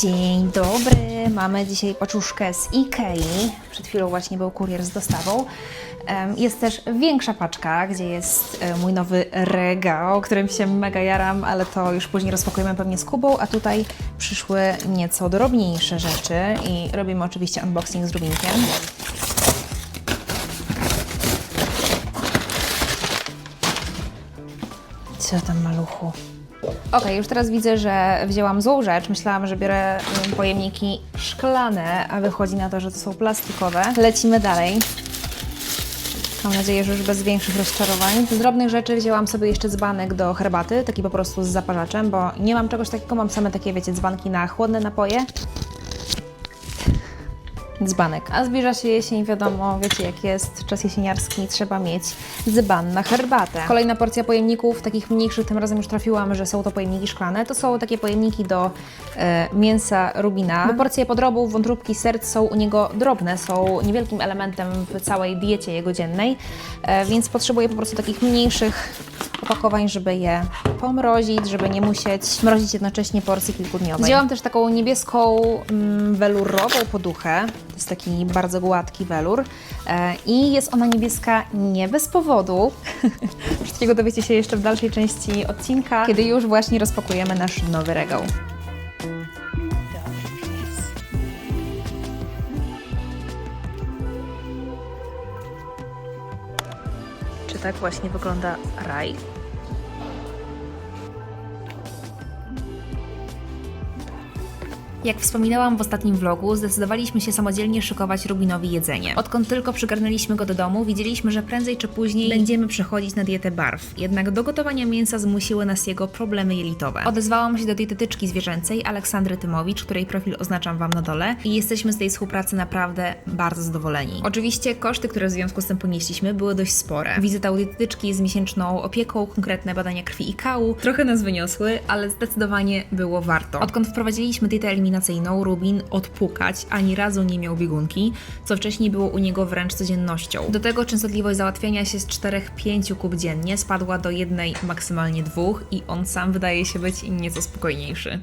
Dzień dobry. Mamy dzisiaj paczuszkę z Ikei. Przed chwilą właśnie był kurier z dostawą. Jest też większa paczka, gdzie jest e, mój nowy regał, którym się mega jaram, ale to już później rozpakujemy pewnie z Kubą, a tutaj przyszły nieco drobniejsze rzeczy i robimy oczywiście unboxing z Rubinkiem. Co tam maluchu? Okej, już teraz widzę, że wzięłam złą rzecz. Myślałam, że biorę pojemniki szklane, a wychodzi na to, że to są plastikowe. Lecimy dalej. Mam nadzieję, że już bez większych rozczarowań. Z drobnych rzeczy wzięłam sobie jeszcze dzbanek do herbaty, taki po prostu z zaparzaczem, bo nie mam czegoś takiego, mam same takie, wiecie, dzbanki na chłodne napoje. Dzbanek. A zbliża się jesień, wiadomo, wiecie jak jest, czas jesieniarski, trzeba mieć dzban na herbatę. Kolejna porcja pojemników, takich mniejszych, tym razem już trafiłam, że są to pojemniki szklane. To są takie pojemniki do e, mięsa rubina. Bo porcje podrobów, wątróbki, serc są u niego drobne, są niewielkim elementem w całej diecie jego dziennej, e, więc potrzebuję po prostu takich mniejszych opakowań, żeby je pomrozić, żeby nie musieć mrozić jednocześnie porcji kilkudniowej. Wzięłam też taką niebieską mm, welurową poduchę. To jest taki bardzo gładki welur. E, I jest ona niebieska nie bez powodu. Wszystkiego dowiecie się jeszcze w dalszej części odcinka, kiedy już właśnie rozpakujemy nasz nowy regał. Tak właśnie wygląda raj? Jak wspominałam w ostatnim vlogu, zdecydowaliśmy się samodzielnie szykować Rubinowi jedzenie. Odkąd tylko przygarnęliśmy go do domu, widzieliśmy, że prędzej czy później będziemy przechodzić na dietę barw. Jednak do gotowania mięsa zmusiły nas jego problemy jelitowe. Odezwałam się do dietetyczki zwierzęcej Aleksandry Tymowicz, której profil oznaczam Wam na dole i jesteśmy z tej współpracy naprawdę bardzo zadowoleni. Oczywiście koszty, które w związku z tym ponieśliśmy, były dość spore. Wizyta u dietetyczki z miesięczną opieką, konkretne badania krwi i kału trochę nas wyniosły, ale zdecydowanie było warto. Odkąd wprowadziliśmy dietę eliminacyjną, Rubin odpukać ani razu nie miał biegunki, co wcześniej było u niego wręcz codziennością. Do tego częstotliwość załatwiania się z 4-5 kub dziennie spadła do jednej, maksymalnie dwóch i on sam wydaje się być nieco spokojniejszy.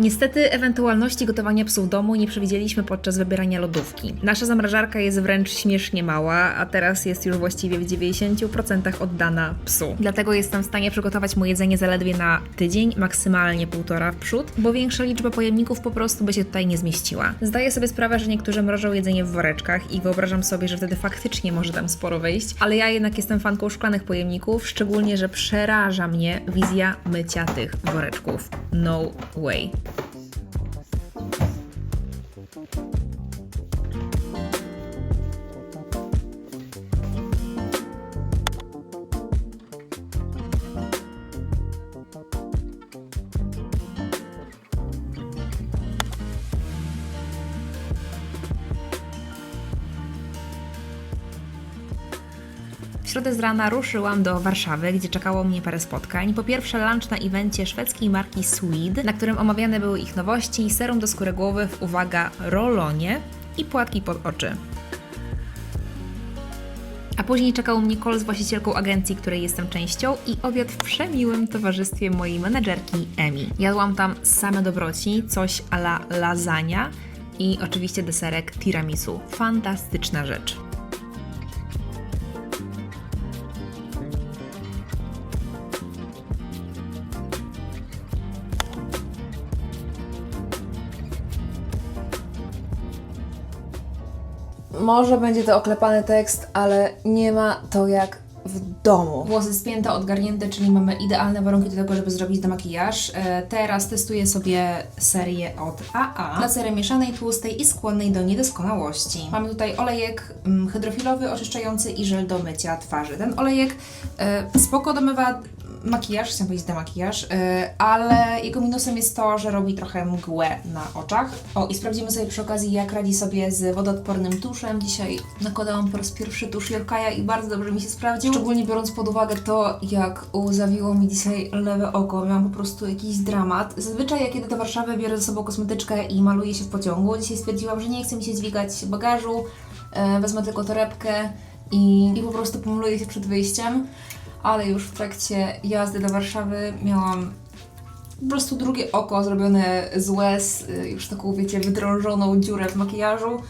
Niestety ewentualności gotowania psu w domu nie przewidzieliśmy podczas wybierania lodówki. Nasza zamrażarka jest wręcz śmiesznie mała, a teraz jest już właściwie w 90% oddana psu. Dlatego jestem w stanie przygotować mu jedzenie zaledwie na tydzień, maksymalnie półtora w przód, bo większa liczba pojemników po prostu by się tutaj nie zmieściła. Zdaję sobie sprawę, że niektórzy mrożą jedzenie w woreczkach i wyobrażam sobie, że wtedy faktycznie może tam sporo wyjść, ale ja jednak jestem fanką szklanych pojemników, szczególnie, że przeraża mnie wizja mycia tych woreczków. No way. W środę z rana ruszyłam do Warszawy, gdzie czekało mnie parę spotkań. Po pierwsze lunch na evencie szwedzkiej marki Swede, na którym omawiane były ich nowości, serum do skóry głowy w, uwaga, rolonie i płatki pod oczy. A później czekał mnie call z właścicielką agencji, której jestem częścią i obiad w przemiłym towarzystwie mojej menedżerki Emi. Jadłam tam same dobroci, coś a la lasagna i oczywiście deserek tiramisu. Fantastyczna rzecz. Może będzie to oklepany tekst, ale nie ma to jak w domu. Włosy spięte, odgarnięte, czyli mamy idealne warunki do tego, żeby zrobić demakijaż. E, Teraz testuję sobie serię od AA na cerę mieszanej, tłustej i skłonnej do niedoskonałości. Mamy tutaj olejek mm, hydrofilowy, oczyszczający i żel do mycia twarzy. Ten olejek e, spoko domywa makijaż, chciałam powiedzieć demakijaż, e, ale jego minusem jest to, że robi trochę mgłę na oczach. O, i sprawdzimy sobie przy okazji, jak radzi sobie z wodoodpornym tuszem. Dzisiaj nakładałam po raz pierwszy tusz Jorkaja i bardzo dobrze mi się sprawdził. Szczególnie biorąc pod uwagę to, jak zawiło mi dzisiaj lewe oko. Miałam po prostu jakiś dramat. Zazwyczaj, jak jedę do Warszawy, biorę ze sobą kosmetyczkę i maluję się w pociągu. Dzisiaj stwierdziłam, że nie chce mi się dźwigać bagażu, e, wezmę tylko torebkę i, i po prostu pomaluję się przed wyjściem. Ale już w trakcie jazdy do Warszawy miałam po prostu drugie oko zrobione z łez, y, już taką, wiecie, wydrążoną dziurę w makijażu,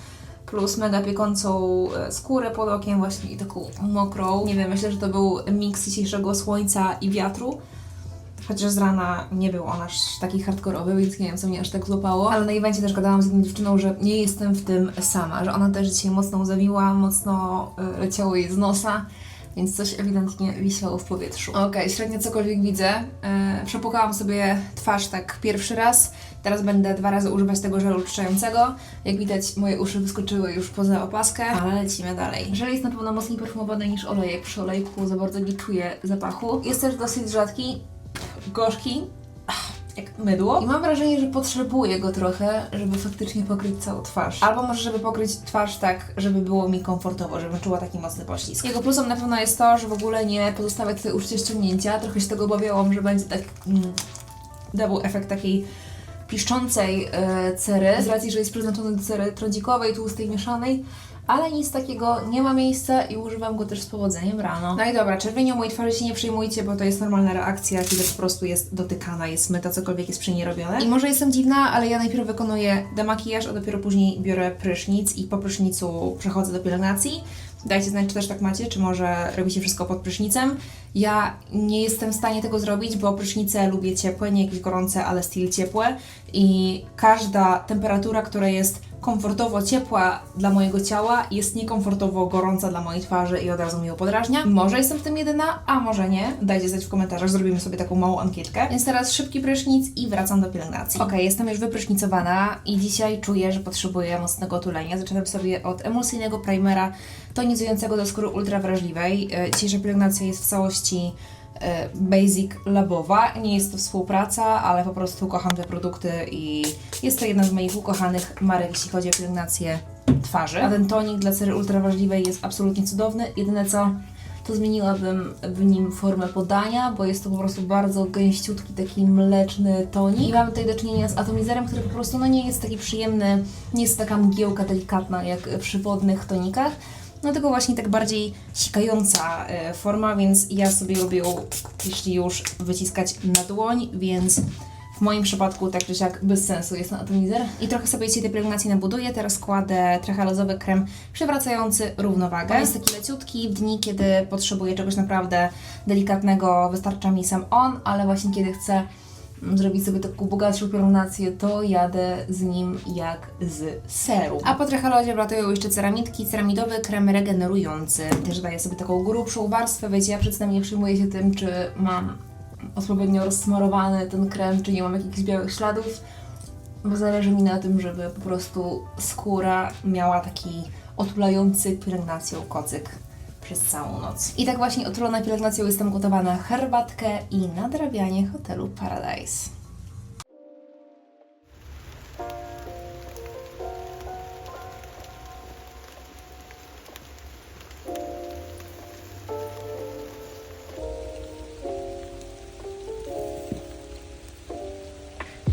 plus mega piekącą e, skórę pod okiem właśnie i taką mokrą. Nie wiem, myślę, że to był miks dzisiejszego słońca i wiatru. Chociaż z rana nie był on aż taki hardkorowy, więc nie wiem, co mnie aż tak złapało. Ale na evencie też gadałam z jedną dziewczyną, że nie jestem w tym sama, że ona też dzisiaj mocno zawiła, mocno y, leciało jej z nosa, więc coś ewidentnie wisiało w powietrzu. Okej, średnio cokolwiek widzę. Y, przepłukałam sobie twarz tak pierwszy raz, teraz będę dwa razy używać tego żelu czyszczającego. Jak widać, moje uszy wyskoczyły już poza opaskę, ale lecimy dalej. Żel jest na pewno mocniej perfumowany niż olejek. Przy olejku za bardzo nie czuję zapachu. Jest też dosyć rzadki, gorzki, jak mydło. I mam wrażenie, że potrzebuję go trochę, żeby faktycznie pokryć całą twarz. Albo może, żeby pokryć twarz tak, żeby było mi komfortowo, żebym czuła taki mocny poślizg. Jego plusem na pewno jest to, że w ogóle nie pozostawia tutaj uczucie ściągnięcia. Trochę się tego obawiałam, że będzie tak mm, dawał efekt takiej piszczącej e, cery, z racji, że jest przeznaczony do cery trądzikowej, tłustej, mieszanej, ale nic takiego nie ma miejsca i używam go też z powodzeniem rano. No i dobra, czerwienią mojej twarzy się nie przejmujcie, bo to jest normalna reakcja, kiedy po prostu jest dotykana, jest myta, cokolwiek jest przy niej robione. I może jestem dziwna, ale ja najpierw wykonuję demakijaż, a dopiero później biorę prysznic i po prysznicu przechodzę do pielęgnacji. Dajcie znać, czy też tak macie, czy może robicie wszystko pod prysznicem. Ja nie jestem w stanie tego zrobić, bo prysznice lubię ciepłe, nie jakieś gorące, ale styl ciepłe i każda temperatura, która jest komfortowo ciepła dla mojego ciała, jest niekomfortowo gorąca dla mojej twarzy i od razu mi ją podrażnia. Może jestem w tym jedyna, a może nie. Dajcie znać w komentarzach, zrobimy sobie taką małą ankietkę. Więc teraz szybki prysznic i wracam do pielęgnacji. Ok, jestem już wyprysznicowana i dzisiaj czuję, że potrzebuję mocnego tulenia. Zaczynam sobie od emulsyjnego primera tonizującego do skóry ultrawrażliwej. E, Dzisiejsza pielęgnacja jest w całości basic labowa. Nie jest to współpraca, ale po prostu kocham te produkty i jest to jedna z moich ukochanych marek, jeśli chodzi o pielęgnację twarzy. A ten tonik dla cery ultrawrażliwej jest absolutnie cudowny. Jedyne co, to zmieniłabym w nim formę podania, bo jest to po prostu bardzo gęściutki, taki mleczny tonik. I mamy tutaj do czynienia z atomizerem, który po prostu no, nie jest taki przyjemny, nie jest taka mgiełka delikatna jak przy wodnych tonikach. No tylko właśnie tak bardziej sikająca e, forma, więc ja sobie lubię ją, jeśli już, wyciskać na dłoń, więc w moim przypadku tak czy siak bez sensu jest ten atomizer. I trochę sobie dzisiaj tej pielęgnacji nabuduję. Teraz kładę trechalozowy krem przywracający równowagę. On jest taki leciutki w dni, kiedy potrzebuję czegoś naprawdę delikatnego, wystarcza mi sam on, ale właśnie kiedy chcę zrobić sobie taką bogatszą pielęgnację, to jadę z nim jak z seru. A po trechalozie wlatują jeszcze ceramidki, ceramidowy krem regenerujący. Też daję sobie taką grubszą warstwę, wiecie, ja przedtem nie przejmuję się tym, czy mam odpowiednio rozsmarowany ten krem, czy nie mam jakichś białych śladów, bo zależy mi na tym, żeby po prostu skóra miała taki otulający pielęgnacją kocyk przez całą noc. I tak właśnie otulona pielęgnacją jestem gotowa na herbatkę i nadrabianie hotelu Paradise.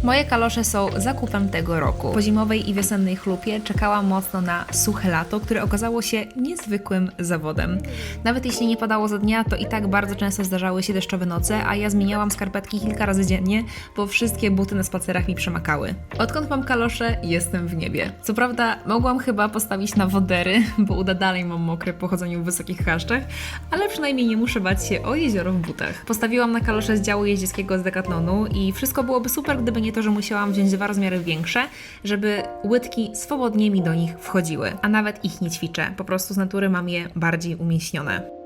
Moje kalosze są zakupem tego roku. Po zimowej i wiosennej chlupie czekałam mocno na suche lato, które okazało się niezwykłym zawodem. Nawet jeśli nie padało za dnia, to i tak bardzo często zdarzały się deszczowe noce, a ja zmieniałam skarpetki kilka razy dziennie, bo wszystkie buty na spacerach mi przemakały. Odkąd mam kalosze, jestem w niebie. Co prawda, mogłam chyba postawić na wodery, bo uda dalej mam mokre po chodzeniu w wysokich chaszczach, ale przynajmniej nie muszę bać się o jezioro w butach. Postawiłam na kalosze z działu jeździeckiego z Decathlonu i wszystko byłoby super, gdyby nie to, że musiałam wziąć dwa rozmiary większe, żeby łydki swobodnie mi do nich wchodziły. A nawet ich nie ćwiczę, po prostu z natury mam je bardziej umieśnione.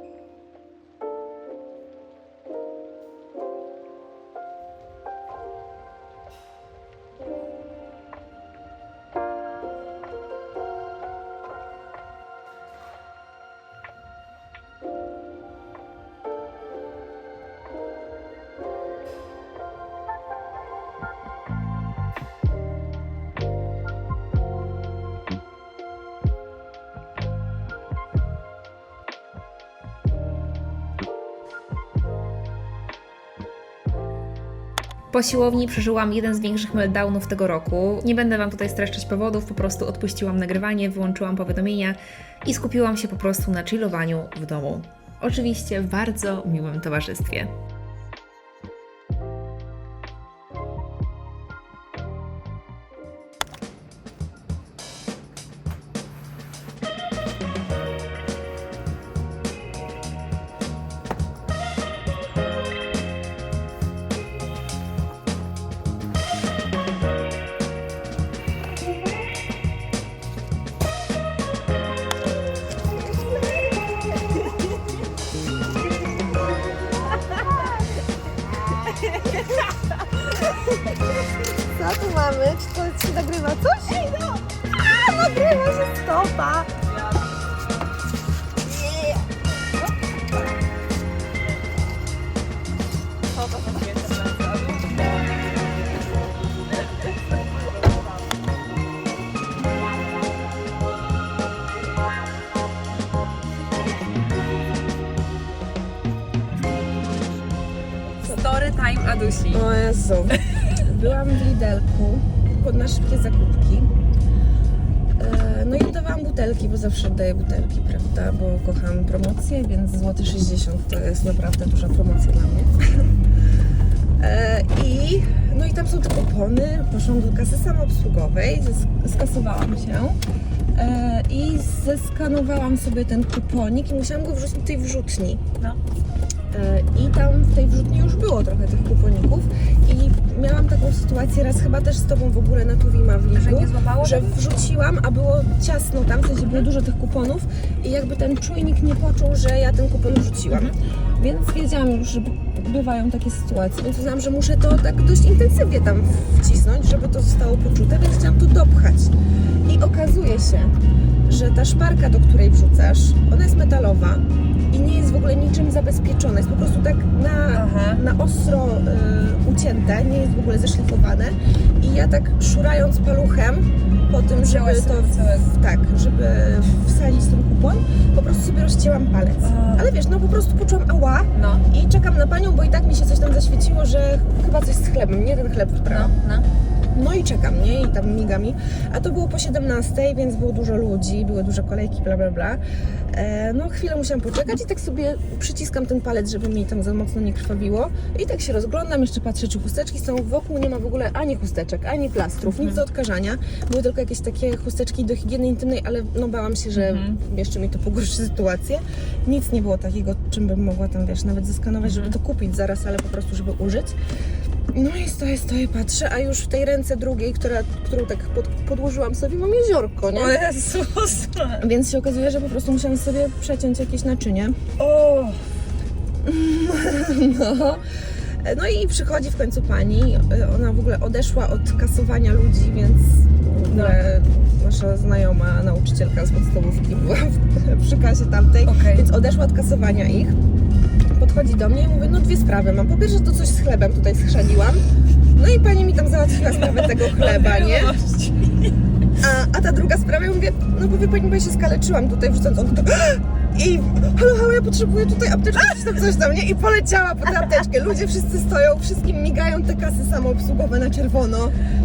Po siłowni przeżyłam jeden z większych meltdownów tego roku. Nie będę Wam tutaj streszczać powodów, po prostu odpuściłam nagrywanie, wyłączyłam powiadomienia i skupiłam się po prostu na chillowaniu w domu. Oczywiście w bardzo miłym towarzystwie. Jezu. Byłam w Lidelku na szybkie zakupki. E, No i dodawałam butelki, bo zawsze daję butelki, prawda? Bo kocham promocję, więc złoty 60 to jest naprawdę duża promocja dla mnie. E, I no i tam są te kupony. Poszłam do kasy samoobsługowej, skasowałam się e, i zeskanowałam sobie ten kuponik i musiałam go wrzucić do tej wrzutni. No. E, I tam w tej wrzutni już było trochę tych kuponików i miałam taką sytuację raz chyba też z Tobą w ogóle na Tuwima w Że Lidlu, złapało? że wrzuciłam, a było ciasno tam, w sensie było dużo tych kuponów i jakby ten czujnik nie poczuł, że ja ten kupon wrzuciłam. Więc wiedziałam już, że bywają takie sytuacje, więc uznałam, że muszę to tak dość intensywnie tam wcisnąć, żeby to zostało poczute, więc chciałam to dopchać. I okazuje się, że ta szparka, do której wrzucasz, ona jest metalowa i nie jest w ogóle niczym zabezpieczona. Jest po prostu tak na, Aha. na ostro y, ucięte, nie jest w ogóle zeszlifowane. I ja tak szurając paluchem po tym, żeby to sobie całego. tak, żeby wsadzić ten kupon, po prostu sobie rozcięłam palec. A. Ale wiesz, no po prostu poczułam ała No. i czekam na panią, bo i tak mi się coś tam zaświeciło, że chyba coś z chlebem, nie ten chleb w. No, no. No i czekam, nie? I tam miga mi. A to było po 17, więc było dużo ludzi, były duże kolejki, bla, bla, bla. E, no chwilę musiałam poczekać i tak sobie przyciskam ten palec, żeby mi tam za mocno nie krwawiło. I tak się rozglądam, jeszcze patrzę, czy chusteczki są. Wokół nie ma w ogóle ani chusteczek, ani plastrów, nic do odkażania. Były tylko jakieś takie chusteczki do higieny intymnej, ale no bałam się, że jeszcze mi to pogorszy sytuację. Nic nie było takiego, czym bym mogła tam, wiesz, nawet zeskanować, żeby to kupić zaraz, ale po prostu, żeby użyć. No i stoję, stoję, patrzę, a już w tej ręce drugiej, która, którą tak pod, podłożyłam sobie, mam jeziorko, nie? O Jezus. Więc się okazuje, że po prostu musiałam sobie przeciąć jakieś naczynie. O. No. No i przychodzi w końcu pani, ona w ogóle odeszła od kasowania ludzi, więc w ogóle nasza znajoma nauczycielka z podstawówki była w, przy kasie tamtej, Okej. więc odeszła od kasowania ich. Podchodzi do mnie i mówi, no dwie sprawy mam. Po pierwsze to coś z chlebem tutaj schrzaniłam, no i pani mi tam załatwiła sprawę tego chleba, nie? A, a ta druga sprawa, ja mówię, no bo wie pani, bo ja się skaleczyłam tutaj wrzucając on to i halo, halo, ja potrzebuję tutaj apteczki, coś tam, coś tam, nie? I poleciała po tę apteczkę. Ludzie wszyscy stoją, wszystkim migają te kasy samoobsługowe na czerwono.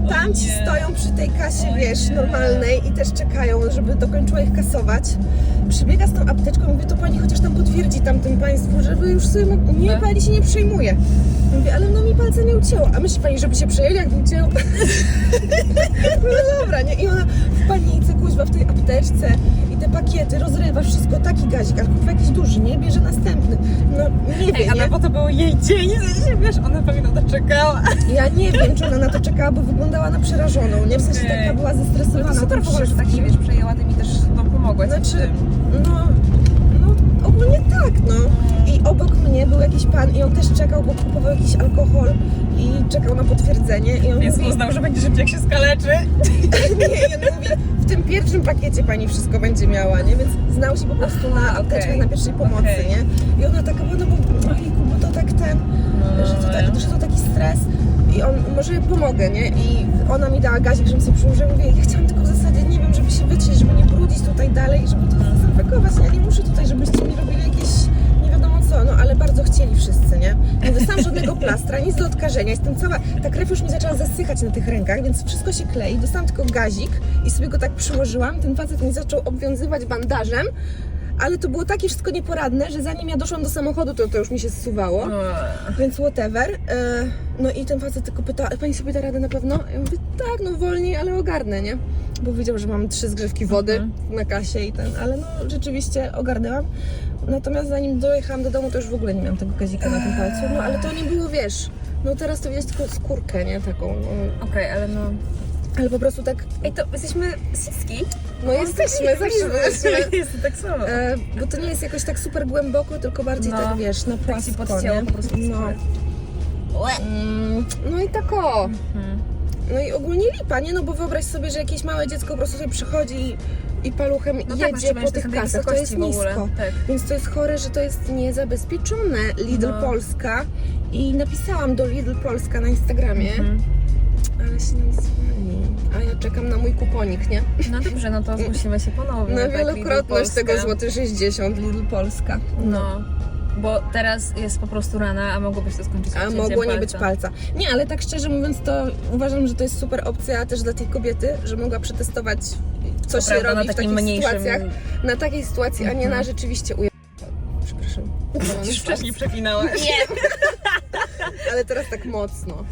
Tam ci stoją przy tej kasie, wiesz, normalnej i też czekają, żeby dokończyła ich kasować. Przybiega z tą apteczką i mówi, to pani chociaż tam potwierdzi tamtym państwu, żeby już sobie mógł... Nie, Tak. pani się nie przejmuje. Mówię, ale no mi palce nie ucięło. A myśli pani, żeby się przejęli, jakby ucięło? No dobra, nie? I ona w panice, kuźwa, w tej apteczce i te pakiety, rozrywa wszystko, taki gazik, ale kurwa jakiś duży, nie? Bierze następny. No nie Ej, wiem, ale nie? bo to był jej dzień, wiesz, ona pewnie na to czekała. Ja nie wiem, czy ona na to czekała, bo wyglądała na przerażoną, nie? W sensie Okej. taka była No zestresowana to super tym w ogóle, że tak się wszystkim. wiesz, przejęła tym i też no, pomogła ci w Znaczy, no, no ogólnie tak, no. I obok mnie był jakiś pan i on też czekał, bo kupował jakiś alkohol i czekał na potwierdzenie i on Więc mówi, uznał, że będzie szybciej jak się skaleczy. nie, i on mówi, w tym pierwszym pakiecie pani wszystko będzie miała, nie? Więc znał się po prostu na apteczkach okej. na pierwszej pomocy, Okej. nie? I ona taka, no bo ojejku, bo to tak ten, że, to tak, że to taki stres i on, może pomogę, nie? I ona mi dała gazik, żebym sobie przyłożyła, mówię, ja chciałam tylko w zasadzie, nie wiem, żeby się wytrzeć, żeby nie brudzić tutaj dalej, żeby to zapakować, ja nie muszę tutaj, żebyście mi robili jakieś nie wiadomo co, no ale bardzo chcieli wszyscy, nie? Nie dostałam żadnego plastra, nic do odkażenia, jestem cała, ta krew już mi zaczęła zasychać na tych rękach, więc wszystko się klei, dostałam tylko gazik i sobie go tak przyłożyłam, ten facet mi zaczął obwiązywać bandażem, ale to było takie wszystko nieporadne, że zanim ja doszłam do samochodu, to to już mi się zsuwało. No. Więc whatever. E, No i ten facet tylko pyta, "A pani sobie da radę na pewno? Ja mówię, tak, no wolniej, ale ogarnę, nie? Bo widział, że mam trzy zgrzewki wody Mhm. na kasie i ten, ale no rzeczywiście ogarnęłam. Natomiast zanim dojechałam do domu, to już w ogóle nie miałam tego gazika na tym palcu. No ale to nie było, wiesz, no teraz to jest tylko skórkę, nie? Taką. no. Okej, ale no... Ale po prostu tak, Ej, to jesteśmy siski? No jesteśmy, zawsze byliśmy. Jest to tak samo. E, bo to nie jest jakoś tak super głęboko, tylko bardziej No. tak, wiesz, na Tak płasko, nie? po prostu No. Mm, no i tak o. Mhm. No i ogólnie lipa, nie? No bo wyobraź sobie, że jakieś małe dziecko po prostu sobie przychodzi i, i paluchem No tak, jedzie po tych kasach, to jest w ogóle. nisko. Tak. Więc to jest chore, że to jest niezabezpieczone. Lidl No. Polska i napisałam do Lidl Polska na Instagramie, Mhm. Ale się nie dzwoni. A ja czekam na mój kuponik, nie? No dobrze, no to zmusimy się ponownie. Na tak, wielokrotność tego złoty 60 Lidl Polska. No. Bo teraz jest po prostu rana, a mogłoby się to skończyć A mogło nie być palca. Nie, ale tak szczerze mówiąc, to uważam, że to jest super opcja też dla tej kobiety, że mogła przetestować, co To się prawda, robi na w takich mniejszym... sytuacjach. Na takiej sytuacji, a nie Mhm. na rzeczywiście uja... Przepraszam. Już wcześniej przeklinałeś. Nie! ale teraz tak mocno.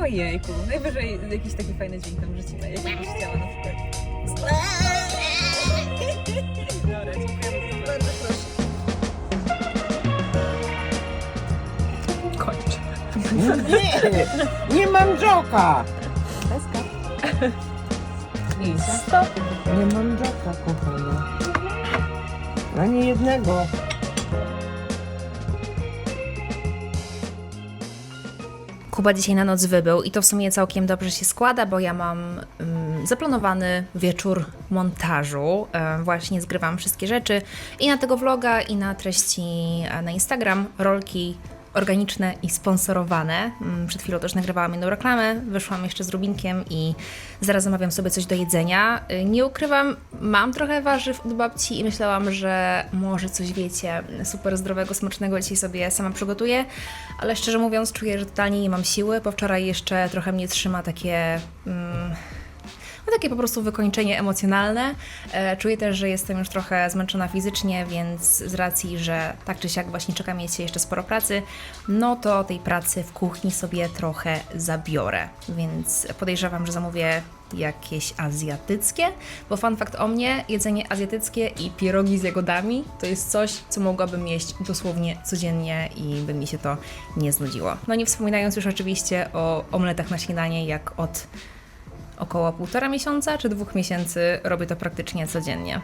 Ojejku, najwyżej jakiś taki fajny dźwięk tam rzucimy, jakiegoś ciała na przykład. Dobra, dziękujemy. Bardzo proszę. Kończ. Nie, nie mam joka. Lisa, Stop. nie mam joka, kochana. Ani jednego. Kuba dzisiaj na noc wybył i to w sumie całkiem dobrze się składa, bo ja mam mm, zaplanowany wieczór montażu. Właśnie zgrywam wszystkie rzeczy i na tego vloga, i na treści e, na Instagram, rolki organiczne i sponsorowane. Mm, Przed chwilą też nagrywałam jedną reklamę, wyszłam jeszcze z Rubinkiem i zaraz zamawiam sobie coś do jedzenia. Y, Nie ukrywam, mam trochę warzyw od babci i myślałam, że może coś wiecie, super zdrowego, smacznego dzisiaj sobie sama przygotuję, ale szczerze mówiąc czuję, że totalnie nie mam siły, bo wczoraj jeszcze trochę mnie trzyma takie... Mm, no takie po prostu wykończenie emocjonalne. E, Czuję też, że jestem już trochę zmęczona fizycznie, więc z racji, że tak czy siak właśnie czeka mnie jeszcze sporo pracy, no to tej pracy w kuchni sobie trochę zabiorę. Więc podejrzewam, że zamówię jakieś azjatyckie, bo fun fact o mnie, jedzenie azjatyckie i pierogi z jagodami to jest coś, co mogłabym jeść dosłownie codziennie i by mi się to nie znudziło. No nie wspominając już oczywiście o omletach na śniadanie, jak od około półtora miesiąca czy dwóch miesięcy robię to praktycznie codziennie.